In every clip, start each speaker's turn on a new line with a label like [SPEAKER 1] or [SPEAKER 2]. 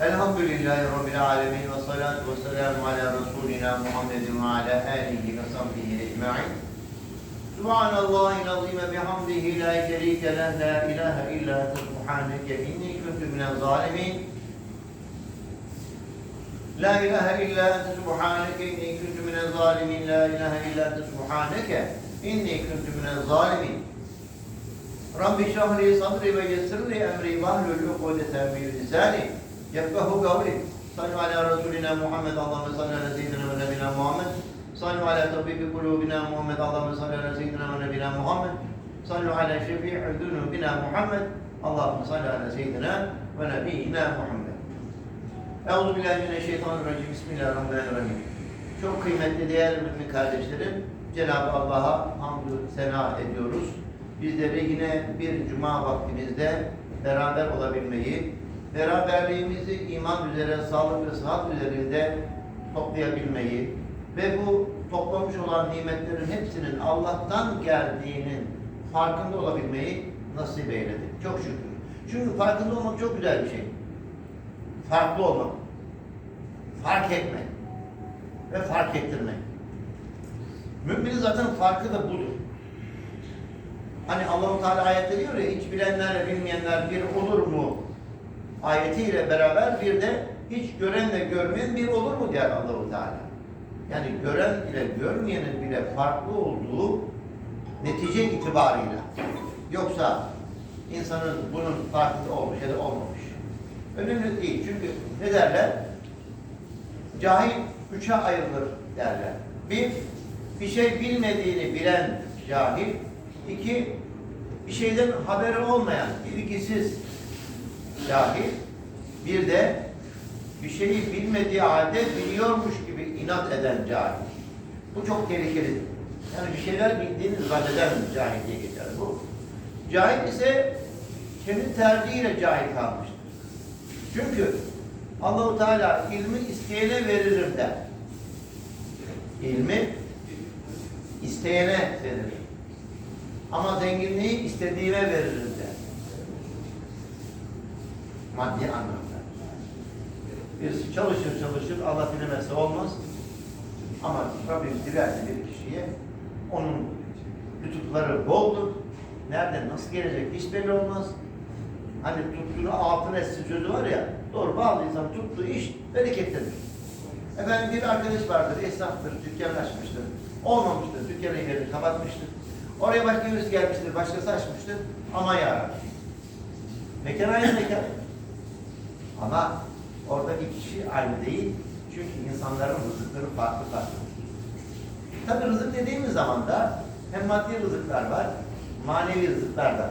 [SPEAKER 1] الحمد لله رب العالمين والصلاة والسلام على رسولنا محمد وعلى آله وصحبه أجمعين. سبحان الله العظيم بحمده لا شريك له لا إله إلا أنت سبحانك إني كنت من الظالمين. لا إله إلا أنت سبحانك إني كنت من الظالمين. لا إله إلا أنت سبحانك إني كنت من الظالمين. Rabbi şahri sadri ve yessirli emri vahlul ukudeten min lisani yefkahu kavli. Sallu ala Resulina Muhammed Allahümme salli ala seyyidina ve nebina Muhammed. Sallu ala tabibi kulubina Muhammed Allahümme salli ala seyyidina ve nebina Muhammed. Sallu ala şefi'i zunubina Muhammed. Allahümme salli ala seyyidina ve nebina Muhammed. Euzu billahi mineşşeytanirracim. Bismillahirrahmanirrahim. Çok kıymetli değerli mümin kardeşlerim, Cenab-ı Allah'a hamdü sena ediyoruz. Bizleri yine bir cuma vaktimizde beraber olabilmeyi, beraberliğimizi iman üzere, sağlık ve sıhhat üzerinde toplayabilmeyi ve bu toplamış olan nimetlerin hepsinin Allah'tan geldiğinin farkında olabilmeyi nasip eyledi. Çok şükür. Çünkü farkında olmak çok güzel bir şey. Farklı olmak. Fark etmek. Ve fark ettirmek. Müminin zaten farkı da budur. Hani Allahu Teala ayette diyor ya hiç bilenlerle bilmeyenler bir olur mu? Ayetiyle beraber bir de hiç görenle görmeyen bir olur mu der Allahu Teala. Yani gören ile görmeyenin bile farklı olduğu netice itibarıyla. Yoksa insanın bunun farkında olmuş ya da olmamış. Önemli değil. Çünkü ne derler? Cahil üçe ayrılır derler. Bir, bir şey bilmediğini bilen cahil. İki, bir şeyden haberi olmayan, bilgisiz cahil. Bir de bir şeyi bilmediği halde biliyormuş gibi inat eden cahil. Bu çok tehlikelidir. Yani bir şeyler bildiğini zanneden cahil diye geçer bu. Cahil ise kendi tercihiyle cahil kalmıştır. Çünkü Allahu Teala ilmi isteyene veririm der. İlmi isteyene verir. Ama zenginliği istediğime veririm der. Maddi anlamda. Birisi çalışır çalışır Allah dilemezse olmaz. Ama Rabbim dilerse bir kişiye onun lütufları boldur. Nereden nasıl gelecek hiç belli olmaz. Hani tuttuğunu altın etsin sözü var ya, doğru bağlı insan tuttuğu iş bereketlidir. Efendim bir arkadaş vardır, esnaftır, dükkan açmıştır. Olmamıştır, dükkanı yerini kapatmıştır. Oraya başka birisi gelmiştir, başkası açmıştır. Ama ya Mekan aynı mekan. Ama oradaki kişi aynı değil. Çünkü insanların rızıkları farklı farklı. Tabi rızık dediğimiz zaman da hem maddi rızıklar var, manevi rızıklar da var.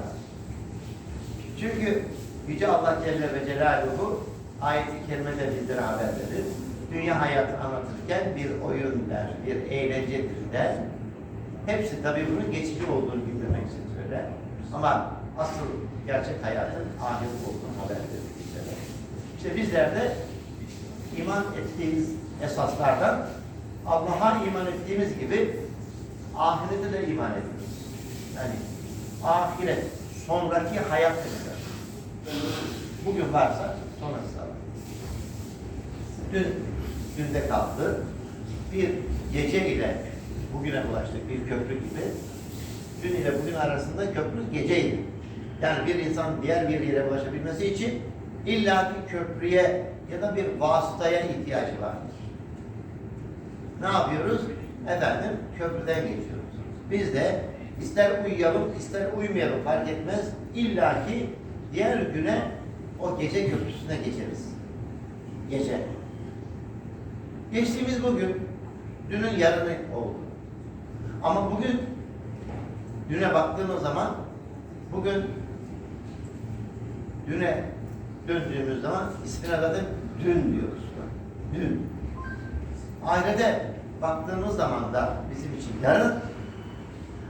[SPEAKER 1] Çünkü Yüce Allah Celle ve Celaluhu ayet-i kerimede bizlere haber verir. Dünya hayatı anlatırken bir oyun der, bir eğlencedir der. Hepsi tabii bunun geçici olduğunu bildirmek için söyler. Ama asıl gerçek hayatın ahiret olduğunu haber verir. İşte bizler de iman ettiğimiz esaslardan Allah'a iman ettiğimiz gibi ahirete de iman ediyoruz. Yani ahiret, sonraki hayat demek. Bugün varsa sonrası var. Dün, dünde kaldı. Bir gece ile bugüne ulaştık bir köprü gibi. Dün ile bugün arasında köprü geceydi. Yani bir insan diğer bir yere ulaşabilmesi için illa bir köprüye ya da bir vasıtaya ihtiyacı vardır. Ne yapıyoruz? Efendim köprüden geçiyoruz. Biz de ister uyuyalım ister uyumayalım fark etmez. İlla ki diğer güne o gece köprüsüne geçeriz. Gece. Geçtiğimiz bugün dünün yarını oldu. Ama bugün düne baktığımız zaman bugün düne döndüğümüz zaman ismine zaten dün diyoruz. Dün. Ahirete baktığımız zaman da bizim için yarın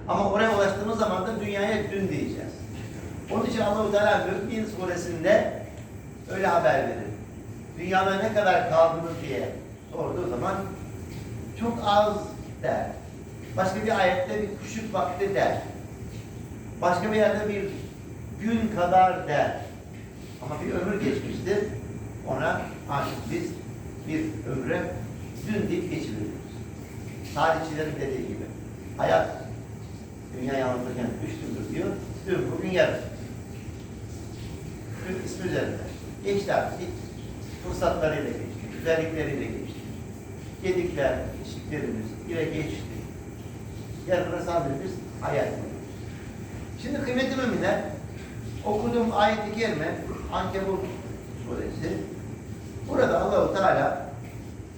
[SPEAKER 1] ama oraya ulaştığımız zaman da dünyaya dün diyeceğiz. Onun için Allah-u Teala Mü'min suresinde öyle haber verir. Dünyada ne kadar kaldınız diye sorduğu zaman çok az der. Başka bir ayette bir kuşuk vakti der. Başka bir yerde bir gün kadar der. Ama bir ömür geçmiştir. Ona artık biz bir ömre dün deyip geçiriyoruz. Tarihçilerin dediği gibi. Hayat dünya anlatırken üç gündür diyor. Dün, bugün, yarın. Dün ismi üzerinde. Geçti artık. Fırsatlarıyla geçti. Güzellikleriyle geçti. Yedikler, içtiklerimiz ile geçti Yarına sabrimiz hayat. Şimdi kıymetli müminler, okuduğum ayet-i kerime Ankebut suresi. Burada Allahu Teala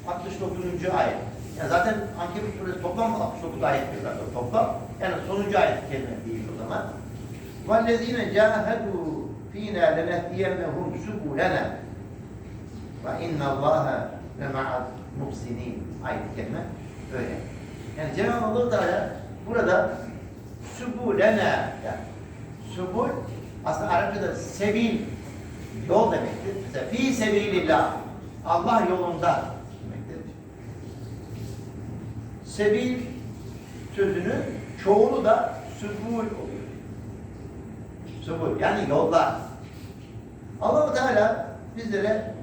[SPEAKER 1] 69. ayet. Yani zaten Ankebut suresi toplam 69 ayettir zaten toplam. Yani sonuncu ayet-i kerime değil o zaman. وَالَّذ۪ينَ جَاهَدُوا ف۪ينَا لَنَهْدِيَنَّهُمْ سُبُولَنَا وَاِنَّ اللّٰهَ لَمَعَ الْمُحْسِنِينَ Ayet-i kerime öyle. Yani Cenab-ı Allah Teala burada subulena yani subul aslında Arapçada sebil yol demektir. Mesela fi sebilillah Allah yolunda demektir. Sebil sözünün çoğulu da subul oluyor. Subul yani yollar. Allah Teala bizlere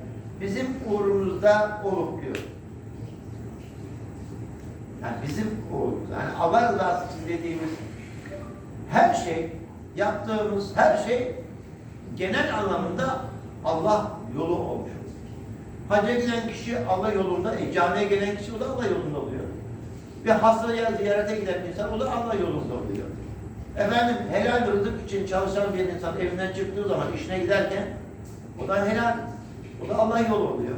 [SPEAKER 1] bizim uğrumuzda olup diyor. Yani bizim uğrumuzda. Yani Allah rızası için dediğimiz her şey, yaptığımız her şey genel anlamda Allah yolu olmuş. Hacca giden kişi Allah yolunda, e, camiye gelen kişi o da Allah yolunda oluyor. Bir hastaya ziyarete giden insan o da Allah yolunda oluyor. Efendim helal rızık için çalışan bir insan evinden çıktığı zaman işine giderken o da helal, o da Allah yolu oluyor.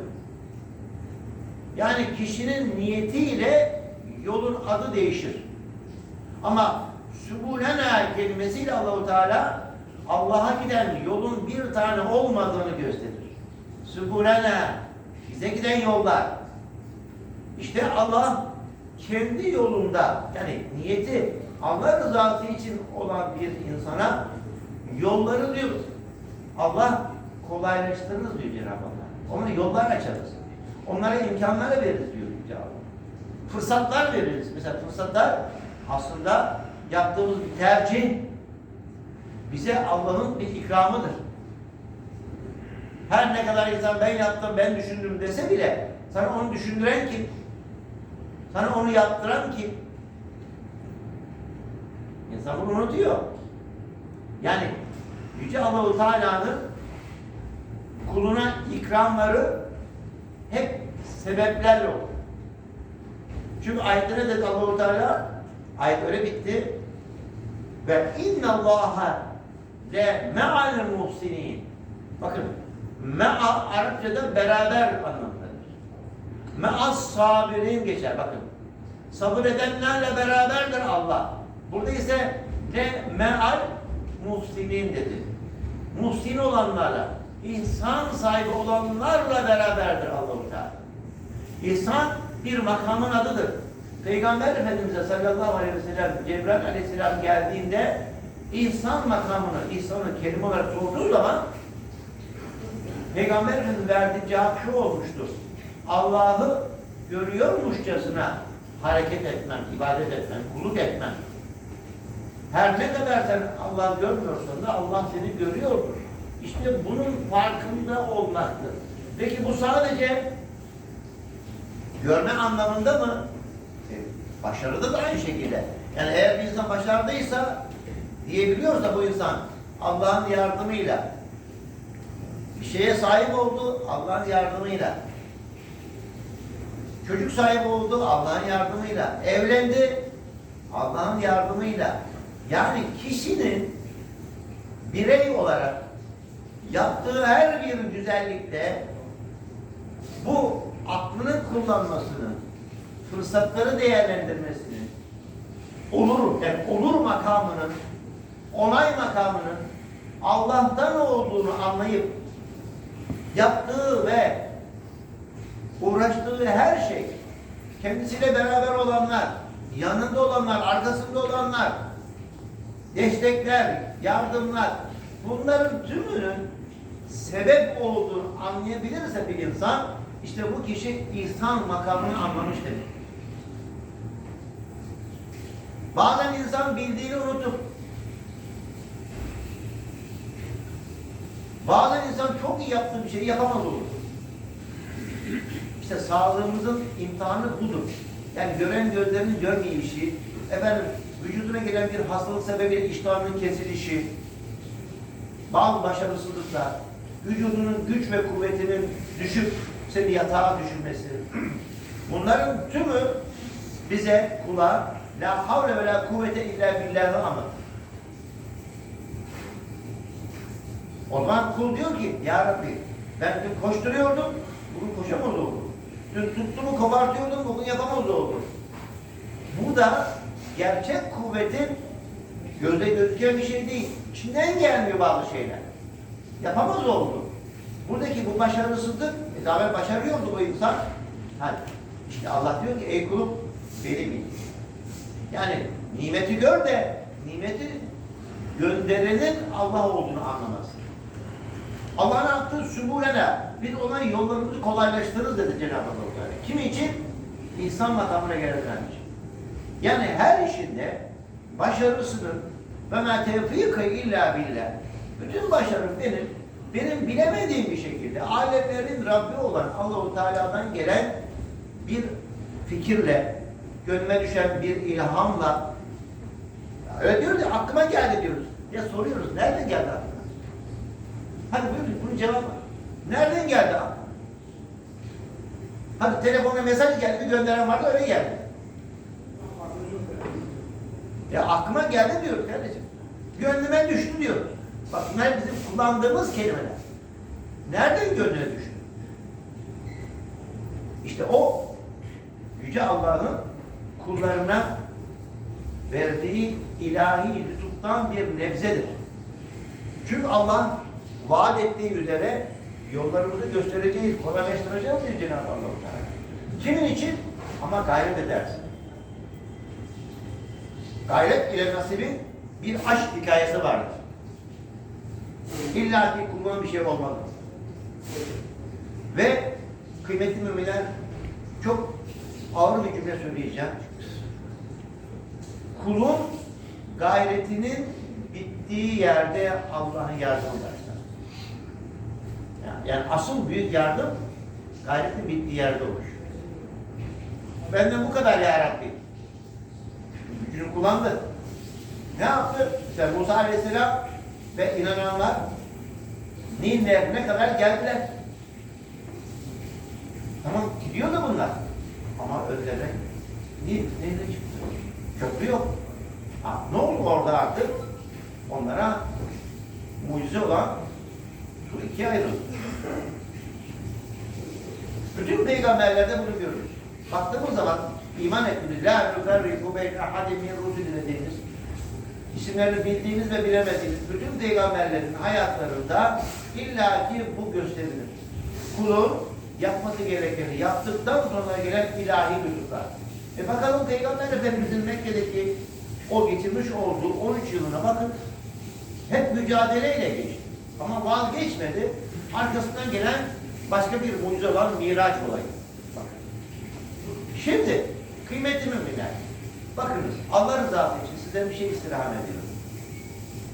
[SPEAKER 1] Yani kişinin niyetiyle yolun adı değişir. Ama Subulena kelimesiyle Allahu Teala Allah'a giden yolun bir tane olmadığını gösterir. Subulena bize giden yollar. İşte Allah kendi yolunda yani niyeti Allah rızası için olan bir insana yolları diyor. Allah kolaylaştırırız diyor Cenab-ı Allah. Ona yollar açarız. Onlara imkanlar veririz diyor Cenab-ı. Fırsatlar veririz. Mesela fırsatlar aslında yaptığımız bir tercih bize Allah'ın bir ikramıdır. Her ne kadar insan ben yaptım, ben düşündüm dese bile sana onu düşündüren kim? Sana onu yaptıran kim? İnsan bunu unutuyor. Yani Yüce Allahu Teala'nın kuluna ikramları hep sebeplerle olur. Çünkü ayette ne dedi Allahu Teala? Ayet öyle bitti. Ve inna Allaha le me'al muhsinin. Bakın me'a Arapçada beraber anlamındadır. Me'as sabirin geçer bakın. Sabır edenlerle beraberdir Allah. Burada ise ne me'al muhsinin dedi. Muhsin olanlarla, insan sahibi olanlarla beraberdir Allah-u Teala. İhsan bir makamın adıdır. Peygamber Efendimiz'e sallallahu aleyhi ve sellem Cebrail aleyhisselam geldiğinde insan makamını, insanı kelime olarak sorduğu zaman Peygamber Efendimiz verdiği cevap şu olmuştur. Allah'ı görüyormuşçasına hareket etmem, ibadet etmem, kulluk etmem. Her ne kadar sen Allah görmüyorsan da Allah seni görüyordur. İşte bunun farkında olmaktır. Peki bu sadece görme anlamında mı? E, Başarıda da aynı şekilde. Yani eğer bir insan başarılıysa diyebiliyorsa bu insan Allah'ın yardımıyla bir şeye sahip oldu Allah'ın yardımıyla. Çocuk sahibi oldu Allah'ın yardımıyla. Evlendi Allah'ın yardımıyla. Yani kişinin birey olarak yaptığı her bir güzellikte bu aklını kullanmasını, fırsatları değerlendirmesini, olur, yani olur makamının, onay makamının Allah'tan olduğunu anlayıp yaptığı ve uğraştığı her şey, kendisiyle beraber olanlar, yanında olanlar, arkasında olanlar, destekler, yardımlar, bunların tümünün sebep olduğunu anlayabilirse bir insan, işte bu kişi insan makamını anlamış demek. Bazen insan bildiğini unutup, Bazen insan çok iyi yaptığı bir şeyi yapamaz olur. İşte sağlığımızın imtihanı budur. Yani gören gözlerinin görmeyişi, efendim vücuduna gelen bir hastalık sebebiyle iştahının kesilişi, bazı başarısızlıklar, vücudunun güç ve kuvvetinin düşüp seni yatağa düşürmesi. Bunların tümü bize kula la havle ve la kuvvete illa billah'ı anlatır. O zaman kul diyor ki Ya Rabbi ben dün koşturuyordum, bugün koşamaz oldum. Dün tuttuğumu kopartıyordum, bugün yapamaz oldum. Bu da gerçek kuvvetin gözle gözüken bir şey değil. İçinden gelmiyor bazı şeyler. Yapamaz oldu. Buradaki bu başarısızlık, daha evvel başarıyordu bu insan. Hadi. İşte Allah diyor ki ey kulum beni bil. Yani nimeti gör de nimeti gönderenin Allah olduğunu anlamasın. Allah'ın attığı sübulena biz ona yollarımızı kolaylaştırırız dedi Cenab-ı Allah. Teala. Kim için? İnsan makamına gelenler için. Yani her işinde başarısının ve ma tevfike illa billah. Bütün başarı benim, benim bilemediğim bir şekilde alemlerin Rabbi olan Allahu Teala'dan gelen bir fikirle, gönlüme düşen bir ilhamla öyle diyoruz ya aklıma geldi diyoruz. Ya soruyoruz nereden geldi aklına? Hadi buyurun bunun cevabı. Nereden geldi aklına? Hadi telefona mesaj geldi, bir gönderen vardı öyle geldi. Ya aklıma geldi diyor kardeşim. Gönlüme düştü diyor. Bak bunlar bizim kullandığımız kelimeler. Nereden gönlüne düştü? İşte o Yüce Allah'ın kullarına verdiği ilahi lütuftan bir nebzedir. Çünkü Allah vaat ettiği üzere yollarımızı göstereceğiz, kolaylaştıracağız diyor Cenab-ı Allah. Kimin için? Ama gayret edersin. Gayret ile nasibin bir aşk hikayesi vardır. İlla ki kullan bir şey olmalı. Ve kıymetli müminler çok ağır bir cümle söyleyeceğim. Kulun gayretinin bittiği yerde Allah'ın yardımı başlar. Yani, asıl büyük yardım gayretin bittiği yerde olur. Benden bu kadar ya Rabbi. Gücünü kullandı. Ne yaptı? İşte Musa Aleyhisselam ve inananlar Nil Nehri'ne kadar geldiler. Tamam gidiyor da bunlar. Ama özleme Nil Nehri'ne çıktı. Köprü yok. Ha, ne oldu orada artık? Onlara mucize olan su ikiye ayrıldı. Bütün peygamberlerde bunu görürüz. Baktığımız zaman iman ettiğimiz la nuferriku beyne ahadin min rusulü isimlerini bildiğimiz ve bilemediğimiz bütün peygamberlerin hayatlarında illaki bu gösterilir. Kulun yapması gerekeni yaptıktan sonra gelen ilahi lütuflar. E bakalım Peygamber Efendimizin Mekke'deki o geçirmiş olduğu 13 yılına bakın. Hep mücadeleyle geçti. Ama vazgeçmedi. Arkasından gelen başka bir mucize olan Miraç olayı. Bakın. Şimdi kıymetli müminler bakınız Allah rızası için sizden bir şey istirham ediyorum.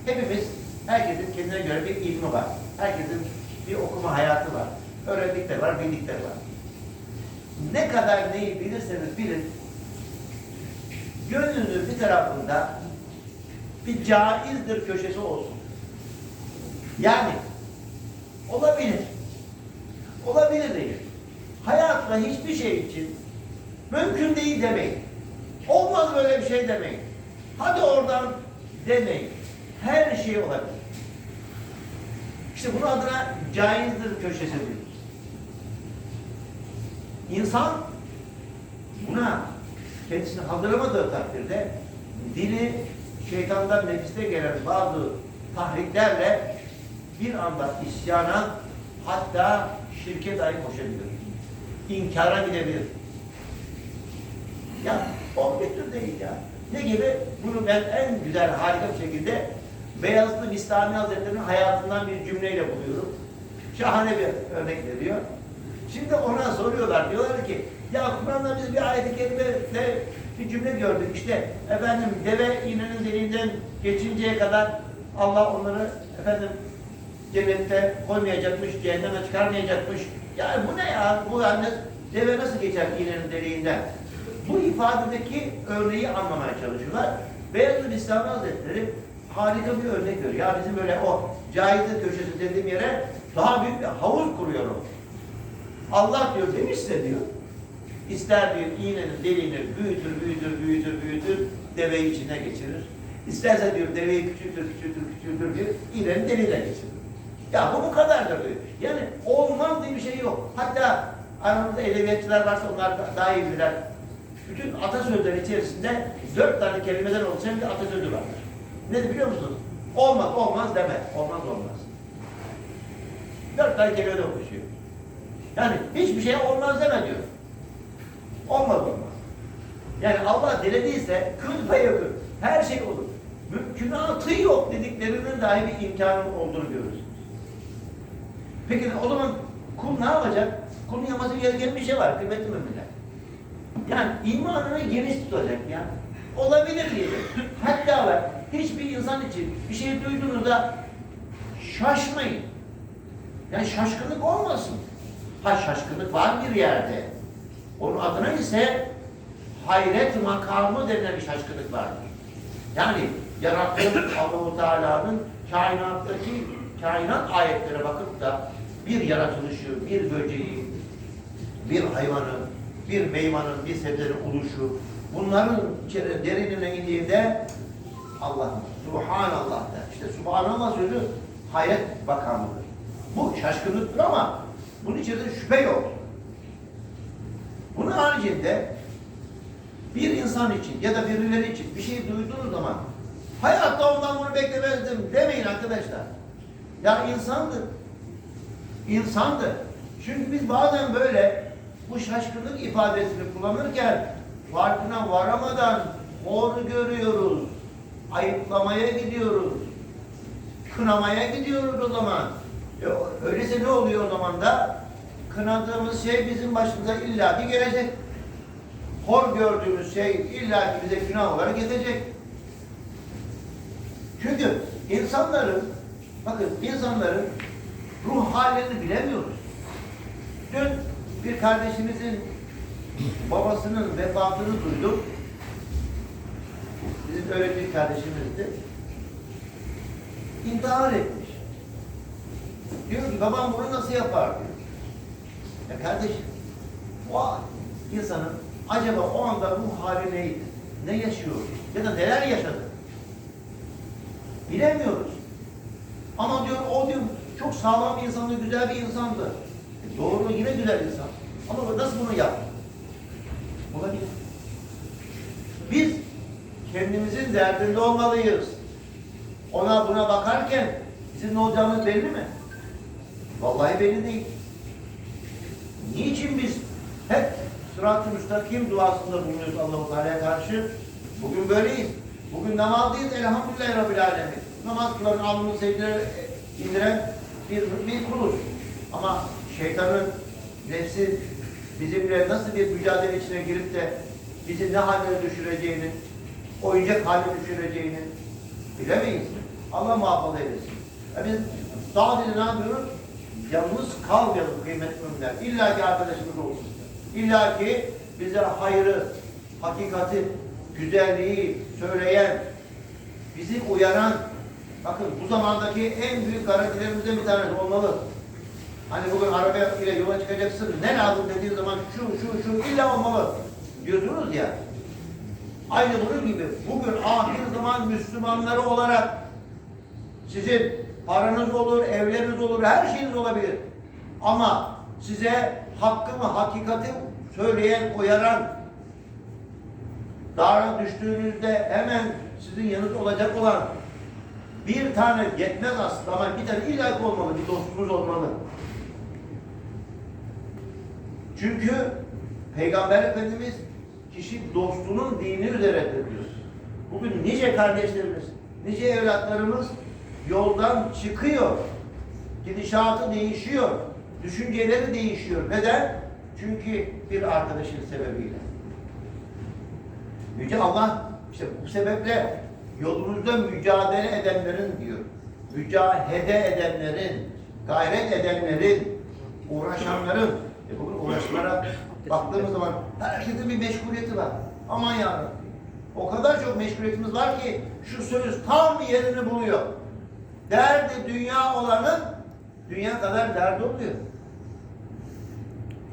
[SPEAKER 1] Hepimiz herkesin kendine göre bir ilmi var. Herkesin bir okuma hayatı var. Öğrendikleri var, bildikleri var. Ne kadar neyi bilirseniz bilin gönlünüzün bir tarafında bir caizdir köşesi olsun. Yani olabilir. Olabilir değil. Hayatta hiçbir şey için mümkün değil demeyin. Olmaz böyle bir şey demeyin. Hadi oradan demeyin. Her şey olabilir. İşte bunun adına caizdir köşesi diyoruz. İnsan buna kendisini hazırlamadığı takdirde dili şeytandan nefiste gelen bazı tahriklerle bir anda isyana hatta şirke dahi koşabilir. İnkara gidebilir. Ya o tür değil ya. Ne gibi? Bunu ben en güzel, harika bir şekilde Beyazıtlı Bistami Hazretleri'nin hayatından bir cümleyle buluyorum. Şahane bir örnek veriyor. Şimdi ona soruyorlar. Diyorlar ki ya Kur'an'da biz bir ayet-i kerimede bir cümle gördük. İşte efendim deve iğnenin deliğinden geçinceye kadar Allah onları efendim cennette koymayacakmış, cehenneme çıkarmayacakmış. Yani bu ne ya? Bu yani deve nasıl geçer iğnenin deliğinden? Bu ifadedeki örneği anlamaya çalışıyorlar. Beyazıt İslam Hazretleri harika bir örnek veriyor. Ya bizim böyle o caize köşesi dediğim yere daha büyük bir havuz kuruyorum. Allah diyor demişse diyor. İster diyor iğnenin deliğini büyütür, büyütür, büyütür, büyütür, deveyi içine geçirir. İsterse diyor deveyi küçültür, küçültür, küçültür diyor, iğnenin deliğine geçirir. Ya bu bu kadardır diyor. Yani olmaz diye bir şey yok. Hatta aramızda edebiyatçılar varsa onlar da- daha iyi bilirler. Bütün atasözleri içerisinde dört tane kelimeden oluşan bir atasözü vardır. Ne biliyor musunuz? Olmaz, olmaz deme. Olmaz, olmaz. Dört tane kelimeden oluşuyor. Yani hiçbir şey olmaz deme diyor. Olmaz olmaz. Yani Allah dilediyse kıl payakı her şey olur. Mümkünatı yok dediklerinin dahi bir imkanın olduğunu görürsünüz. Peki o zaman kul ne yapacak? Kulun yapması gereken bir şey var kıymetli müminler. Yani imanını geniş tutacak ya. Olabilir diyecek. Hatta var hiçbir insan için bir şey duyduğunuzda şaşmayın. Yani şaşkınlık olmasın. Ha şaşkınlık var bir yerde. Onun adına ise hayret makamı denilen bir şaşkınlık vardır. Yani yarattığın Allah-u Teala'nın kainattaki kainat ayetlere bakıp da bir yaratılışı, bir böceği, bir hayvanın, bir meyvanın, bir sebzenin oluşu, bunların derinine indiğinde Allah, Subhanallah der. İşte Subhanallah sözü hayret makamıdır. Bu şaşkınlıktır ama bunun içerisinde şüphe yok. Bunun haricinde bir insan için ya da birileri için bir şey duyduğunuz zaman hayatta ondan bunu beklemezdim demeyin arkadaşlar. Ya insandır. İnsandır. Çünkü biz bazen böyle bu şaşkınlık ifadesini kullanırken farkına varamadan hor görüyoruz. Ayıplamaya gidiyoruz. Kınamaya gidiyoruz o zaman. E, öyleyse ne oluyor o zaman da? Kınadığımız şey bizim başımıza illaki gelecek. Hor gördüğümüz şey illaki bize günah olarak gelecek. Çünkü insanların, bakın insanların ruh hallerini bilemiyoruz. Kardeşimizin babasının vefatını duydum. Bizim öğretmen kardeşimizdi. İntihar etmiş. Diyor ki babam bunu nasıl yapar diyor. Ya kardeşim o insanın acaba o anda ruh hali neydi? Ne yaşıyor? Ya da neler yaşadı? Bilemiyoruz. Ama diyor o diyor çok sağlam bir insandı, güzel bir insandı. E doğru yine güzel insan. Ama nasıl bunu yaptı? Olabilir. Biz kendimizin derdinde olmalıyız. Ona buna bakarken bizim ne olacağımız belli mi? Vallahi belli değil. Niçin biz hep sırat-ı müstakim duasında bulunuyoruz Allah-u Teala'ya karşı? Bugün böyleyiz. Bugün namazdayız elhamdülillahi Rabbil Alemin. Namaz kılan, alnını secdeye indiren bir, bir kuluz. Ama şeytanın nefsi bizimle nasıl bir mücadele içine girip de bizi ne hale düşüreceğini, oyuncak haline düşüreceğini bilemeyiz. Allah muhafaza eylesin. E biz dedi ne yapıyoruz? Yalnız kalmayalım kıymetli müminler. İlla ki arkadaşımız olsun. İlla ki bize hayrı, hakikati, güzelliği söyleyen, bizi uyaran, bakın bu zamandaki en büyük garantilerimizden bir tanesi olmalı. Hani bugün araba ile yola çıkacaksın, ne lazım dediğin zaman şu, şu, şu illa olmalı diyorsunuz ya. Aynı bunun gibi bugün ahir zaman Müslümanları olarak sizin paranız olur, evleriniz olur, her şeyiniz olabilir. Ama size hakkı mı, hakikati söyleyen, uyaran, dara düştüğünüzde hemen sizin yanınız olacak olan bir tane yetmez aslında ama bir tane illaki olmalı, bir dostunuz olmalı. Çünkü Peygamber Efendimiz kişi dostunun dini üzeredir diyor. Bugün nice kardeşlerimiz, nice evlatlarımız yoldan çıkıyor. Gidişatı değişiyor. Düşünceleri değişiyor. Neden? Çünkü bir arkadaşın sebebiyle. Yüce Allah işte bu sebeple yolunuzda mücadele edenlerin diyor. mücahede edenlerin, gayret edenlerin, uğraşanların, bugün uğraşmalara baktığımız zaman herkesin bir meşguliyeti var. Aman yarabbim. O kadar çok meşguliyetimiz var ki şu söz tam yerini buluyor. Derdi dünya olanın dünya kadar derdi oluyor.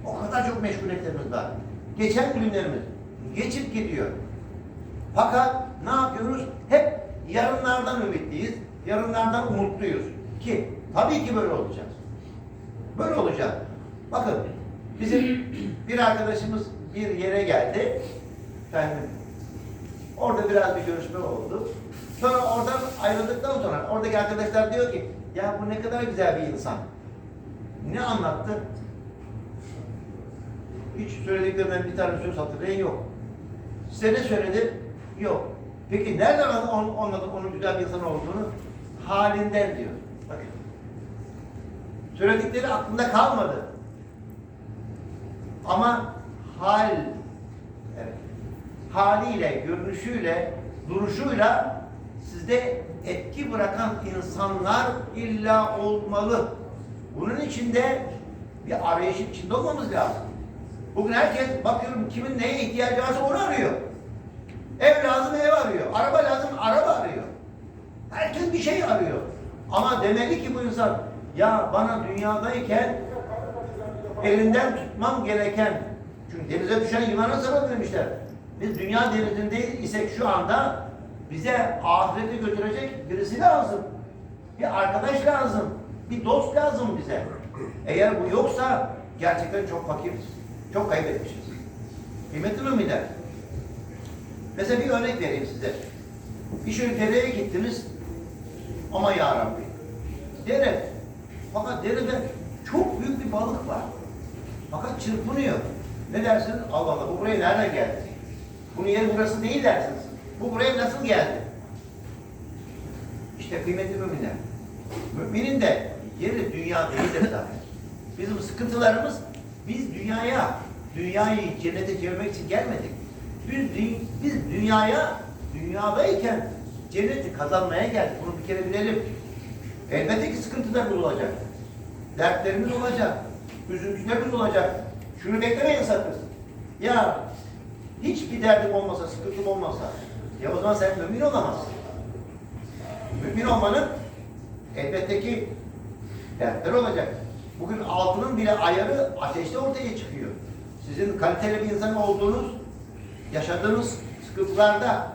[SPEAKER 1] O kadar çok meşguliyetlerimiz var. Geçen günlerimiz geçip gidiyor. Fakat ne yapıyoruz? Hep yarınlardan ümitliyiz, yarınlardan umutluyuz. Ki tabii ki böyle olacağız. Böyle olacak. Bakın bizim bir arkadaşımız bir yere geldi. Efendim, orada biraz bir görüşme oldu. Sonra oradan ayrıldıktan sonra oradaki arkadaşlar diyor ki ya bu ne kadar güzel bir insan. Ne anlattı? Hiç söylediklerinden bir tane söz hatırlayan yok. Size ne söyledi? Yok. Peki nereden anladın anladın onun güzel bir insan olduğunu? Halinden diyor. Bakın. Söyledikleri aklında kalmadı. Ama hal, haliyle, görünüşüyle, duruşuyla sizde etki bırakan insanlar illa olmalı. Bunun içinde bir arayışın içinde olmamız lazım. Bugün herkes bakıyorum kimin neye ihtiyacı varsa onu arıyor. Ev lazım ev arıyor. Araba lazım araba arıyor. Herkes bir şey arıyor. Ama demeli ki bu insan ya bana dünyadayken elinden tutmam gereken çünkü denize düşen yılana sebep demişler. Biz dünya denizinde isek şu anda bize ahirete götürecek birisi lazım. Bir arkadaş lazım. Bir dost lazım bize. Eğer bu yoksa gerçekten çok fakiriz. Çok kaybetmişiz. Kıymetli müminler. Mesela bir örnek vereyim size. Şöyle dereye gittiniz. Ama ya Rabbi. Dere. Fakat derede çok büyük bir balık var. Fakat çırpınıyor. Ne dersiniz? Allah Allah bu buraya nereden geldi? Bunun yeri burası değil dersiniz. Bu buraya nasıl geldi? İşte kıymetli müminler. Müminin de yeri dünya değildir zaten. Bizim sıkıntılarımız biz dünyaya, dünyayı cennete çevirmek için gelmedik. Biz, biz dünyaya, dünyadayken cenneti kazanmaya geldik. Bunu bir kere bilelim. Elbette ki sıkıntılarımız olacak. Dertlerimiz olacak. Üzüntülerimiz olacak. Şunu beklemeyin sakın. Ya hiçbir derdim olmasa, sıkıntım olmasa ya o zaman sen mümin olamazsın. Mümin olmanın elbette ki dertler olacak. Bugün altının bile ayarı ateşte ortaya çıkıyor. Sizin kaliteli bir insan olduğunuz, yaşadığınız sıkıntılarda,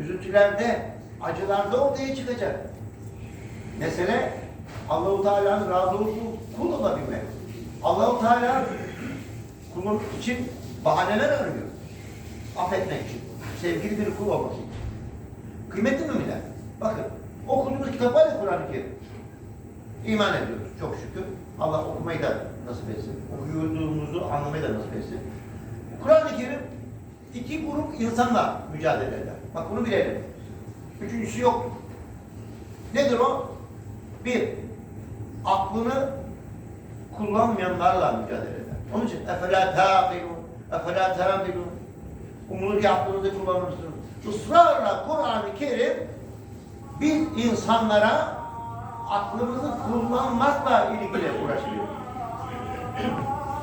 [SPEAKER 1] üzüntülerde, acılarda ortaya çıkacak. Mesele Allahu Teala'nın razı olduğu kul olabilmek. Allahu Teala kulun için bahaneler arıyor. Affetmek için. Sevgili bir kul olması için. Kıymetli müminler. Bakın okuduğumuz kitap var ya Kur'an-ı Kerim. İman ediyoruz çok şükür. Allah okumayı da nasip etsin. Okuduğumuzu anlamayı da nasip etsin. Kur'an-ı Kerim iki grup insanla mücadele eder. Bak bunu bilelim. Üçüncüsü yok. Nedir o? Bir, aklını kullanmayanlarla mücadele eder. Onun için efela tâfilûn, efela tâfilûn. Umulur ki aklınızı kullanırsınız. Israrla Kur'an-ı Kerim biz insanlara aklımızı kullanmakla ilgili uğraşıyor.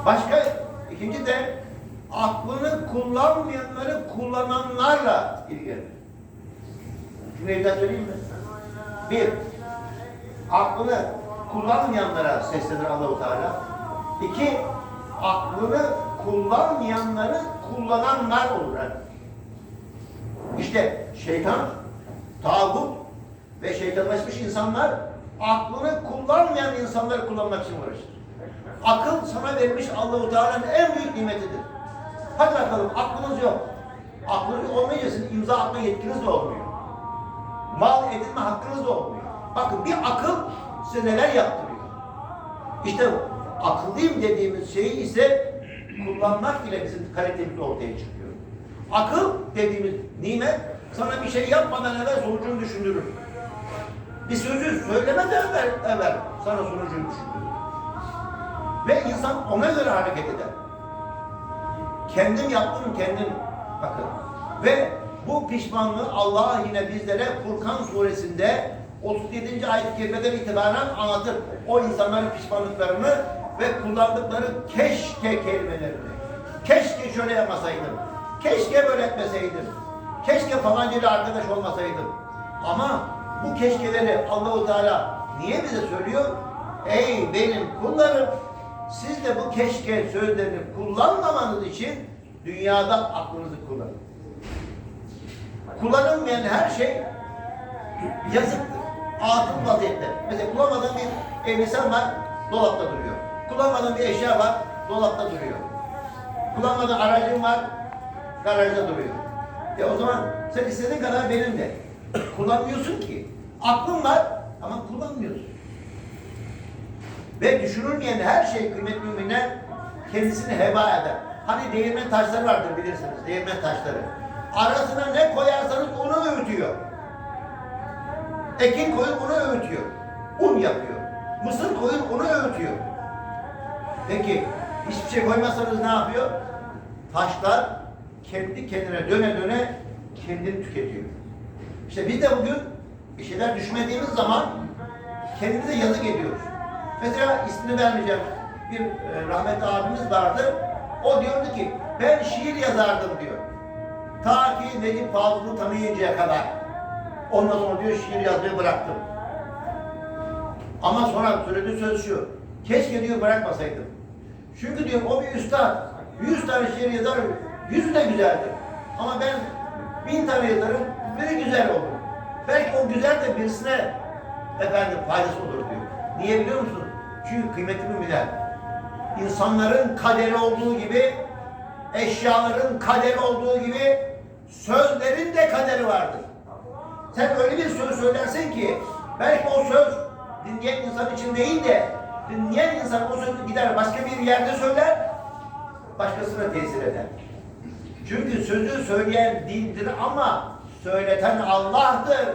[SPEAKER 1] Başka ikinci de aklını kullanmayanları kullananlarla ilgili. Şunu evden söyleyeyim mi? Bir, aklını kullanmayanlara seslenir Allahu Teala. İki, aklını kullanmayanları kullananlar olur. İşte şeytan, tağut ve şeytanlaşmış insanlar aklını kullanmayan insanları kullanmak için uğraşır. Akıl sana verilmiş Allahu Teala'nın en büyük nimetidir. Hadi bakalım aklınız yok. Aklınız olmayınca sizin imza atma yetkiniz de olmuyor. Mal edinme hakkınız da olmuyor. Bakın bir akıl size neler yaptırıyor. İşte akıllıyım dediğimiz şeyi ise kullanmak ile bizim kalitemiz ortaya çıkıyor. Akıl dediğimiz nimet sana bir şey yapmadan evvel sonucunu düşündürür. Bir sözü söylemeden evvel, evvel sana sonucunu düşündürür. Ve insan ona göre hareket eder. Kendim yaptım kendim. Bakın. Ve bu pişmanlığı Allah yine bizlere Furkan suresinde 37. ayet-i kerimeden itibaren anlatır. O insanların pişmanlıklarını ve kullandıkları keşke kelimelerini. Keşke şöyle yapmasaydım. Keşke böyle etmeseydim. Keşke falancayla arkadaş olmasaydım. Ama bu keşkeleri Allahu Teala niye bize söylüyor? Ey benim kullarım siz de bu keşke sözlerini kullanmamanız için dünyada aklınızı kullanın. Kullanılmayan her şey yazıktır. Atıl vaziyette. Mesela kullanmadığın bir elbisen var, dolapta duruyor. Kullanmadığın bir eşya var, dolapta duruyor. Kullanmadığın aracın var, garajda duruyor. Ya o zaman sen istediğin kadar benim de. Kullanmıyorsun ki. Aklın var ama kullanmıyorsun. Ve düşünülmeyen her şey kıymetli müminler kendisini heba eder. Hani değirmen taşları vardır bilirsiniz. Değirmen taşları. Arasına ne koyarsanız onu öğütüyor. Ekin koyun onu öğütüyor. Un yapıyor. Mısır koyun onu öğütüyor. Peki hiçbir şey koymazsanız ne yapıyor? Taşlar kendi kendine döne döne kendini tüketiyor. İşte biz de bugün bir şeyler düşmediğimiz zaman kendimize yazık ediyoruz. Mesela ismini vermeyeceğim bir e, rahmetli abimiz vardı. O diyordu ki ben şiir yazardım diyor. Ta ki Necip Fazıl'ı tanıyıncaya kadar. Ondan sonra diyor şiir yazmayı bıraktım. Ama sonra söylediği söz şu. Keşke diyor bırakmasaydım. Çünkü diyor o bir üstad. Yüz tane şiir yazar, yüzü de güzeldir. Ama ben bin tane yazarım, biri güzel olur. Belki o güzel de birisine efendim faydası olur diyor. Niye biliyor musun? Çünkü kıymetli müminler. İnsanların kaderi olduğu gibi, eşyaların kaderi olduğu gibi sözlerin de kaderi vardır. Sen öyle bir söz söylersin ki belki o söz dinleyen insan için değil de dinleyen insan o sözü gider başka bir yerde söyler başkasına tesir eder. Çünkü sözü söyleyen dildir ama söyleten Allah'tır.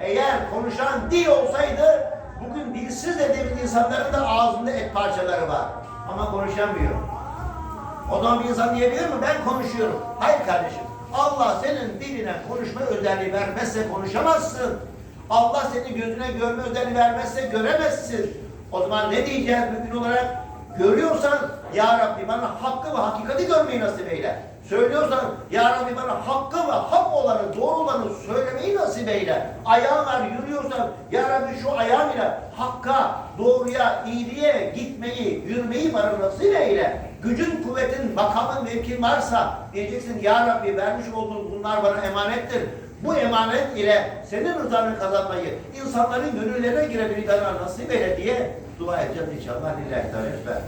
[SPEAKER 1] Eğer konuşan dil olsaydı bugün dilsiz dediğimiz insanların da ağzında et parçaları var. Ama konuşamıyor. O zaman bir insan diyebilir mi? Ben konuşuyorum. Hayır kardeşim. Allah senin diline konuşma özelliği vermezse konuşamazsın. Allah senin gözüne görme özelliği vermezse göremezsin. O zaman ne diyeceğiz bugün olarak? Görüyorsan Ya Rabbi bana hakkı ve hakikati görmeyi nasip eyle. Söylüyorsan Ya Rabbi bana hakkı ve hak olanı, doğru olanı söylemeyi nasip eyle. Ayağın var yürüyorsan Ya Rabbi şu ayağım ile hakka, doğruya, iyiliğe gitmeyi, yürümeyi bana nasip eyle. Gücün, kuvvetin, makamın, mevkin varsa diyeceksin Ya Rabbi vermiş olduğun bunlar bana emanettir. Bu emanet ile senin rızanı kazanmayı, insanların gönüllerine girebilmeyi bana nasip eyle diye dua edeceğiz inşallah. Lillahi Teala.